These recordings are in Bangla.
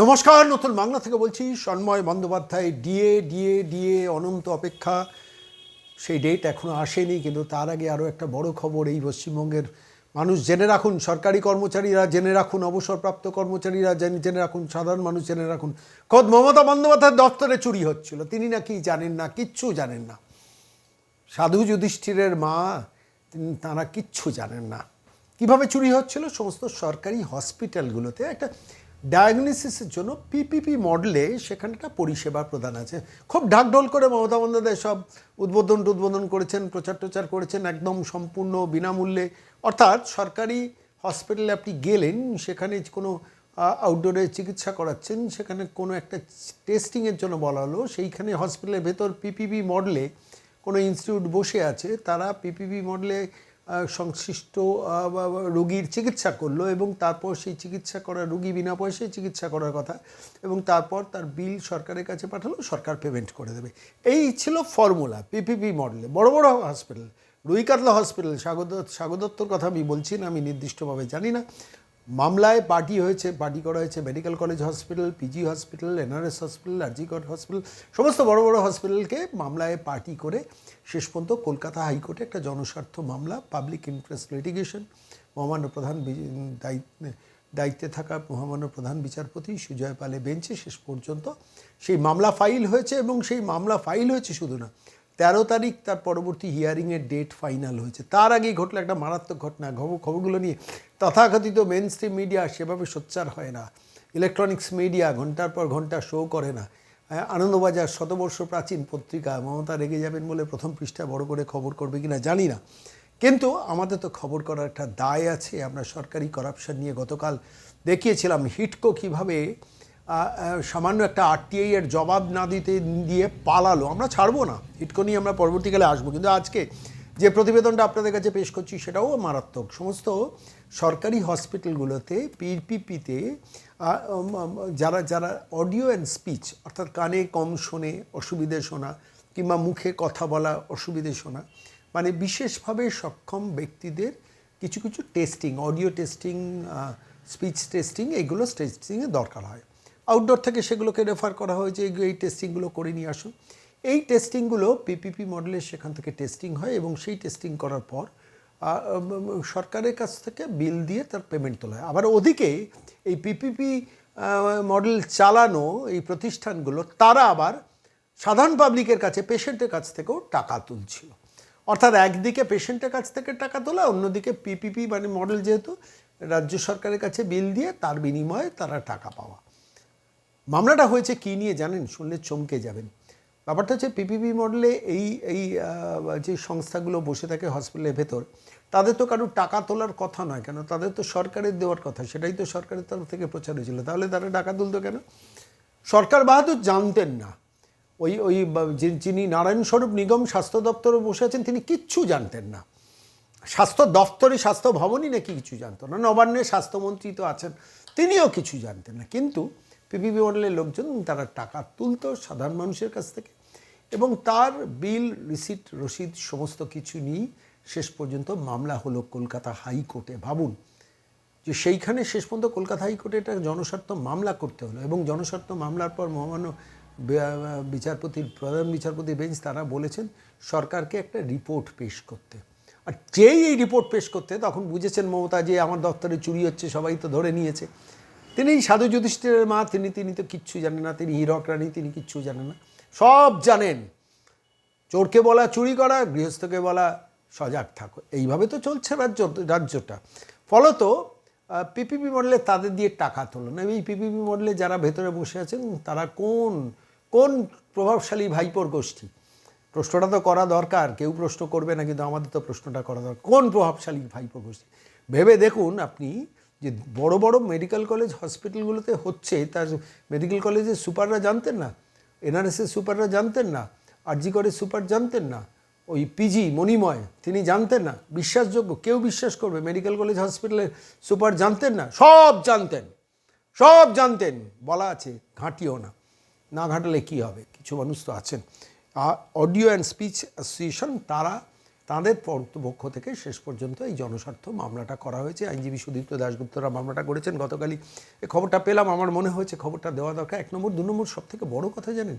নমস্কার, নতুন বাংলা থেকে বলছি, Sanmoy Bandyopadhyay, DA DA DA, অনন্ত অপেক্ষা। সেই ডেট এখনও আসেনি, কিন্তু তার আগে আরও একটা বড় খবর, এই পশ্চিমবঙ্গের মানুষ জেনে রাখুন, সরকারি কর্মচারীরা জেনে রাখুন, অবসরপ্রাপ্ত কর্মচারীরা জেনে রাখুন, সাধারণ মানুষ জেনে রাখুন। খোদ মমতা বন্দ্যোপাধ্যায়ের দপ্তরে চুরি হচ্ছিল, তিনি নাকি জানেন না, কিচ্ছু জানেন না। সাধু যুধিষ্ঠিরের মা তারা কিচ্ছু জানেন না। কীভাবে চুরি হচ্ছিল? সমস্ত সরকারি হসপিটালগুলোতে একটা ডায়াগনোসিসের জন্য পিপিপি মডেলে সেখানটা পরিষেবা প্রদান আছে। খুব ঢাকঢোল করে মমতা বন্দ্যোপাধ্যায় সব উদ্বোধন টুদ্বোধন করেছেন, প্রচার টোচার করেছেন, একদম সম্পূর্ণ বিনামূল্যে। অর্থাৎ সরকারি হসপিটালে আপনি গেলেন, সেখানে কোনো আউটডোরে চিকিৎসা করাচ্ছেন, সেখানে কোনো একটা টেস্টিংয়ের জন্য বলা হলো, সেইখানে হসপিটালের ভেতর পিপিপি মডেলে কোনো ইনস্টিটিউট বসে আছে, তারা পিপিপি মডেলে সংশ্লিষ্ট রোগীর চিকিৎসা করল এবং তারপর সেই চিকিৎসা করা রোগী বিনা পয়সায় চিকিৎসা করার কথা এবং তারপর তার বিল সরকারের কাছে পাঠালো, সরকার পেমেন্ট করে দেবে। এই ছিল ফর্মুলা পিপিপি মডেলে বড় বড় হসপিটাল রুইকাতলা হসপিটাল স্বাগত স্বাগতত্বর কথা আমি বলছি না, আমি নির্দিষ্টভাবে জানি না। মামলায় পার্টি হয়েছে, পার্টি করা হয়েছে, medical college hospital, PG hospital, NRS hospital RG Kar hospital, সমস্ত বড় বড় হসপিটালকে মামলায় পার্টি করে শেষ পর্যন্ত কলকাতা হাইকোর্টে একটা জনস্বার্থ মামলা পাবলিক ইন্টারেস্ট লিটিগেশন মহামান্য প্রধান দায়িত্বে থাকা মহামান্য প্রধান বিচারপতি সুজয় পালে বেঞ্চে শেষ পর্যন্ত সেই মামলা ফাইল হয়েছে এবং সেই মামলা ফাইল হয়েছে শুধু না, তেরো তারিখ তার পরবর্তী হিয়ারিংয়ের ডেট ফাইনাল হয়েছে। তার আগেই ঘটলো একটা মারাত্মক ঘটনা খবর খবরগুলো নিয়ে তথাকথিত মেন স্ট্রিম মিডিয়া সেভাবে সোচ্চার হয় না। ইলেকট্রনিক্স মিডিয়া ঘণ্টার পর ঘণ্টা শো করে না। হ্যাঁ, আনন্দবাজার শতবর্ষ প্রাচীন পত্রিকা মমতা রেগে যাবেন বলে প্রথম পৃষ্ঠায় বড় করে খবর করবে কিনা জানি না। কিন্তু আমাদের তো খবর করার একটা দায় আছে। আমরা সরকারি করাপশন নিয়ে গতকাল দেখিয়েছিলাম হিটকো কীভাবে সামান্য একটা আরটিআই এর জবাব না দিতে দিয়ে পালালো। আমরা ছাড়বো না। হিটকো নিয়ে আমরা পরবর্তীকালে আসব। কিন্তু আজকে যে প্রতিবেদনটা আপনাদের কাছে পেশ করছি সেটাও মারাত্মক। সমস্ত সরকারি হসপিটালগুলোতে পিপিপিতে যারা যারা অডিও অ্যান্ড স্পিচ, অর্থাৎ কানে কম শোনে অসুবিধে শোনা, কিংবা মুখে কথা বলা অসুবিধে শোনা মানে বিশেষভাবে সক্ষম ব্যক্তিদের কিছু কিছু testing, audio testing speech testing এইগুলো টেস্টিংয়ে দরকার হয়। আউটডোর থেকে সেগুলোকে রেফার করা হয়েছে এই টেস্টিংগুলো করে নিয়ে আসুন। এই টেস্টিংগুলো পিপিপি মডেলের সেখান থেকে টেস্টিং হয় এবং সেই টেস্টিং করার পর সরকারের কাছ থেকে বিল দিয়ে তার পেমেন্ট তোলা হয়। আবার ওদিকে এই পিপিপি মডেল চালানো এই প্রতিষ্ঠানগুলো, তারা আবার সাধারণ পাবলিকের কাছে পেশেন্টের কাছ থেকেও টাকা তুলছিল। অর্থাৎ একদিকে পেশেন্টের কাছ থেকে টাকা তোলা, অন্যদিকে পিপিপি মানে মডেল যেহেতু, রাজ্য সরকারের কাছে বিল দিয়ে তার বিনিময়ে তারা টাকা পাওয়া। মামলাটা হয়েছে কী নিয়ে জানেন? শুনলে চমকে যাবেন। ব্যাপারটা হচ্ছে পিপিপি মডেলে এই এই যে সংস্থাগুলো বসে থাকে হসপিটালের ভেতর, তাদের তো কারও টাকা তোলার কথা নয় কেন? তাদের তো সরকারের দেওয়ার কথা, সেটাই তো সরকারের তরফ থেকে প্রচার হয়েছিল। তাহলে তারা টাকা তুলতো কেন? সরকার বাহাদুর জানতেন না। ওই ওই যিনি নারায়ণ স্বরূপ নিগম স্বাস্থ্য দপ্তরে বসে আছেন, তিনি কিচ্ছু জানতেন না। স্বাস্থ্য দপ্তরে, স্বাস্থ্য ভবনই নাকি কিছু জানতো না। নবান্নের স্বাস্থ্যমন্ত্রী তো আছেন, তিনিও কিছু জানতেন না। কিন্তু পিপিপি মডেলের লোকজন, তারা টাকা তুলতো সাধারণ মানুষের কাছ থেকে। এবং তার বিল, রিসিট, রসিদ সমস্ত কিছু নিয়েই শেষ পর্যন্ত মামলা হলো কলকাতা হাইকোর্টে। ভাবুন যে সেইখানে শেষ পর্যন্ত কলকাতা হাইকোর্টে একটা জনস্বার্থ মামলা করতে হলো এবং জনস্বার্থ মামলার পর মহামান্য বে- বিচারপতির, প্রধান বিচারপতি বেঞ্চ তারা বলেছেন সরকারকে একটা রিপোর্ট পেশ করতে। আর যেই এই রিপোর্ট পেশ করতে, তখন বুঝেছেন মমতা যে আমার দপ্তরে চুরি হচ্ছে, সবাই তো ধরে নিয়েছে। তিনি সাধু যুধিষ্ঠিরের মা, তিনি তিনি তো কিচ্ছু জানেন না, তিনি হীরক রানী, তিনি কিচ্ছু জানেন না। সব জানেন। চোরকে বলা, চুরি করা, গৃহস্থকে বলা, সজাগ থাকো। এইভাবে তো চলছে রাজ্য, রাজ্যটা। ফলত পিপিপি মডেলে তাদের দিয়ে টাকা তোলো না এই পিপিপি মডেলে যারা ভেতরে বসে আছেন, তারা কোন কোন প্রভাবশালী ভাইপোর গোষ্ঠী? প্রশ্নটা তো করা দরকার, কেউ প্রশ্ন করবে না, কিন্তু আমাদের তো প্রশ্নটা করা দরকার। কোন প্রভাবশালী ভাইপো গোষ্ঠী? ভেবে দেখুন আপনি যে বড় বড় মেডিকেল কলেজ হসপিটালগুলোতে হচ্ছে, তার মেডিকেল কলেজের সুপাররা জানতেন না? এনআরএসের সুপাররা জানতেন না আরজি করে সুপার জানতেন না, ওই পিজি মণিময়, তিনি জানতেন না, বিশ্বাসযোগ্য, কেউ বিশ্বাস করবে, মেডিকেল কলেজ হসপিটালের সুপার জানতেন না, সব জানতেন সব জানতেন, বলা আছে, ঘাঁটিও না না ঘাঁটালে কী হবে, কিছু মানুষ তো আছেন। অডিও অ্যান্ড স্পিচ অ্যাসোসিয়েশন, তারা তাদের পক্ষ থেকে শেষ পর্যন্ত এই জনস্বার্থ মামলাটা করা হয়েছে। আইনজীবী সুদীপ্ত দাশগুপ্তরা মামলাটা করেছেন। গতকালই এই খবরটা পেলাম। আমার মনে হয়েছে খবরটা দেওয়া দরকার। এক নম্বর, দু নম্বর সব থেকে বড় কথা জানেন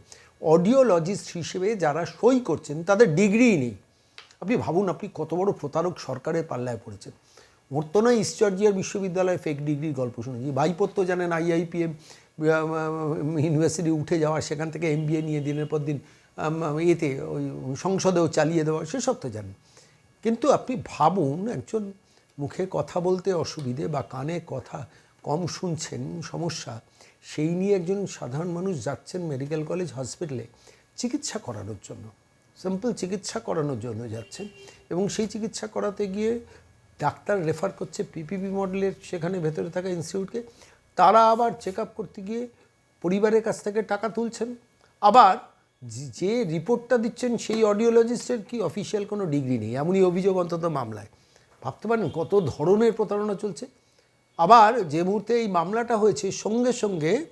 অডিওলজিস্ট হিসেবে যারা সই করছেন, তাদের ডিগ্রিই নেই। আপনি ভাবুন, আপনি কত বড় প্রতারক সরকারের পাল্লায় পড়েছেন। মোর তো নয় বিশ্ববিদ্যালয়ে ফেক ডিগ্রির গল্প শুনেছি। ভাইপত্য জানেন আইআইপিএম ইউনিভার্সিটি উঠে যাওয়া, সেখান থেকে এমবিএ নিয়ে দিনের পর দিন ইয়েতে ওই সংসদেও চালিয়ে দেওয়া, সেসব তো জানেন। কিন্তু আপনি ভাবুন, একজন মুখে কথা বলতে অসুবিধে বা কানে কথা কম শুনছেন, সমস্যা, সেই নিয়ে একজন সাধারণ মানুষ যাচ্ছেন মেডিকেল কলেজ, হসপিটালে, চিকিৎসা করানোর জন্য। সিম্পল চিকিৎসা করানোর জন্য যাচ্ছেন এবং সেই চিকিৎসা করাতে গিয়ে ডাক্তার রেফার করছে পিপিপি মডেলের সেখানে ভেতরে থাকা ইনস্টিটিউটকে। তারা আবার চেক করতে গিয়ে পরিবারের কাছ থেকে টাকা তুলছেন। আবার যে- রিপোর্টটা দিচ্ছেন সেই অডিওলজিস্টের কি অফিসিয়াল কোনো ডিগ্রি নেই? এমনই অভিযোগ অন্তত মামলায়। ভাবতে পারেন কত ধরনের প্রতারণা চলছে। আবার যে মুহূর্তে এই মামলাটা হয়েছে, সঙ্গে সঙ্গে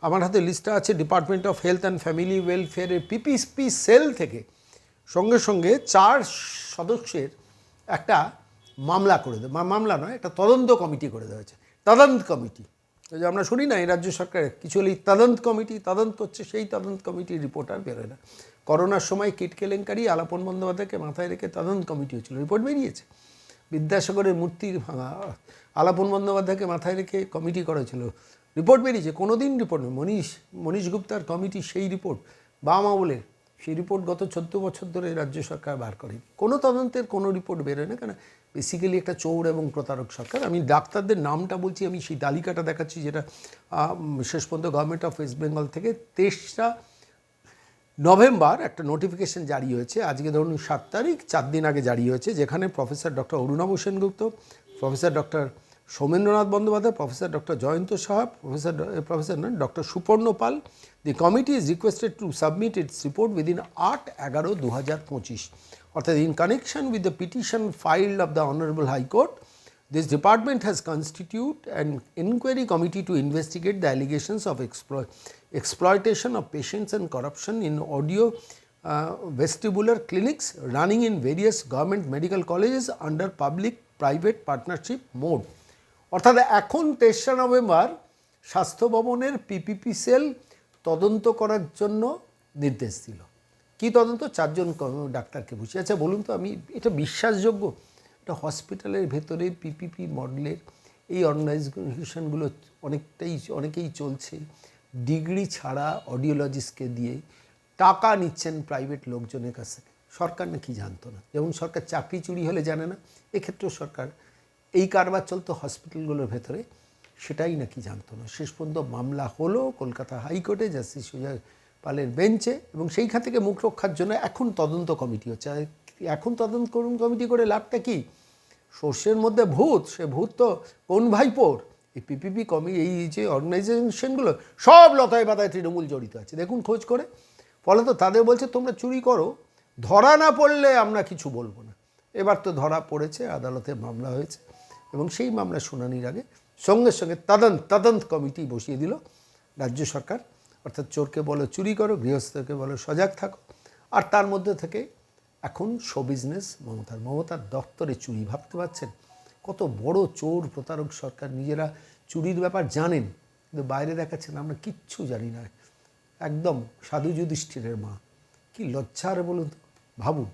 আমার হাতে লিস্টটা আছে department of health and family ওয়েলফেয়ারের PPP cell থেকে। সঙ্গে সঙ্গে চার সদস্যের একটা মামলা করে মা- মামলা নয়, একটা তদন্ত কমিটি করে দেওয়া হয়েছে। তদন্ত কমিটি। আমরা শুনি না, এই রাজ্য সরকারের কিছু হলে তদন্ত কমিটি, তদন্ত করছে সেই তদন্ত কমিটির রিপোর্ট আর বেরোয় না। করোনার সময় কিট কেলেঙ্কারি, আলাপন বন্দ্যোপাধ্যায়কে মাথায় রেখে তদন্ত কমিটি হয়েছিল, রিপোর্ট বেরিয়েছে। বিদ্যাসাগরের মূর্তির ভাঙা আলাপন বন্দ্যোপাধ্যায়কে মাথায় রেখে কমিটি করা ছিল রিপোর্ট বেরিয়েছে কোনো দিন রিপোর্ট নেই মনীষ মনীষ গুপ্তার কমিটি সেই রিপোর্ট, বাম আমলের, সেই রিপোর্ট গত চোদ্দ বছর ধরে রাজ্য সরকার বার করে কোনো তদন্তের কোনো রিপোর্ট বেরোয় না, কেন বেসিক্যালি একটা চোর এবং প্রতারক সরকার। আমি ডাক্তারদের নামটা বলছি, আমি সেই তালিকাটা দেখাচ্ছি যেটা শেষ পর্যন্ত গভর্নমেন্ট অফ ওয়েস্ট বেঙ্গল থেকে তেইশটা নভেম্বর একটা নোটিফিকেশন জারি হয়েছে। আজকে ধরুন সাত তারিখ, চার দিন আগে জারি হয়েছে, যেখানে professor doctor Arunava Sengupta professor doctor Soumendranath Bandyopadhyay professor doctor Jayanta Saha professor professor doctor Suparna Pal. The committee is requested to submit its report within আট এগারো দু হাজার পঁচিশ। অর্থাৎ in connection with the petition filed of the honourable high court This department has constituted an inquiry committee to investigate the allegations of exploit, exploitation of patients and corruption in audio uh, vestibular clinics running in various government medical colleges under public private partnership mode. অর্থাৎ এখন তেসরা নভেম্বর স্বাস্থ্য ভবনের পিপিপি সেল তদন্ত করার জন্য নির্দেশ দিল কি তদন্ত? চারজন ডাক্তারকে বুঝিয়ে আচ্ছা বলুন তো, আমি, এটা বিশ্বাসযোগ্য? এটা হসপিটালের ভেতরে পিপিপি মডেলের এই অর্গানাইজেশনগুলো অনেকটাই, অনেকেই চলছে। ডিগ্রি ছাড়া অডিওলজিস্টকে দিয়ে টাকা নিচ্ছেন প্রাইভেট লোকজনের কাছে সরকার নাকি জানতো না। যেমন সরকার চাকরি চুরি হলে জানে না, এক্ষেত্রেও সরকার এই কারবার চলতো হসপিটালগুলোর ভেতরে। সেটাই নাকি জানতো না। শেষ পর্যন্ত মামলা হলো কলকাতা হাইকোর্টে, জাস্টিস সুজয় পালের বেঞ্চে এবং সেইখান থেকে মুখ রক্ষার জন্য এখন তদন্ত কমিটি হচ্ছে। এখন তদন্ত কমিটি করে লাভটা কি? সর্ষের মধ্যে ভূত, সে ভূত তো কোন ভাইপোর? এই পিপিপি কমি, এই যে অর্গানাইজেশনগুলো সব লতায় পাতায় তৃণমূল জড়িত আছে। দেখুন খোঁজ করে। ফলে তো তাদের বলছে, তোমরা চুরি করো। ধরা না পড়লে আমরা কিছু বলব না। এবার তো ধরা পড়েছে, আদালতে মামলা হয়েছে এবং সেই মামলা শুনানির আগে সঙ্গে সঙ্গে তদন্ত তদন্ত কমিটি বসিয়ে দিল রাজ্য সরকার। অর্থাৎ চোরকে বলো, চুরি করো, গৃহস্থকে বলো, সজাগ থাকো। আর তার মধ্যে থেকে এখন শো বিজনেস মমতার মমতার দপ্তরে চুরি ভাবতে পারছেন? কত বড় চোর, প্রতারক সরকার, নিজেরা চুরির ব্যাপার জানেন, কিন্তু বাইরে দেখাচ্ছেন আমরা কিচ্ছু জানি না। একদম সাধু যুধিষ্ঠিরের মা। কি লজ্জার বলুন ভাবুন।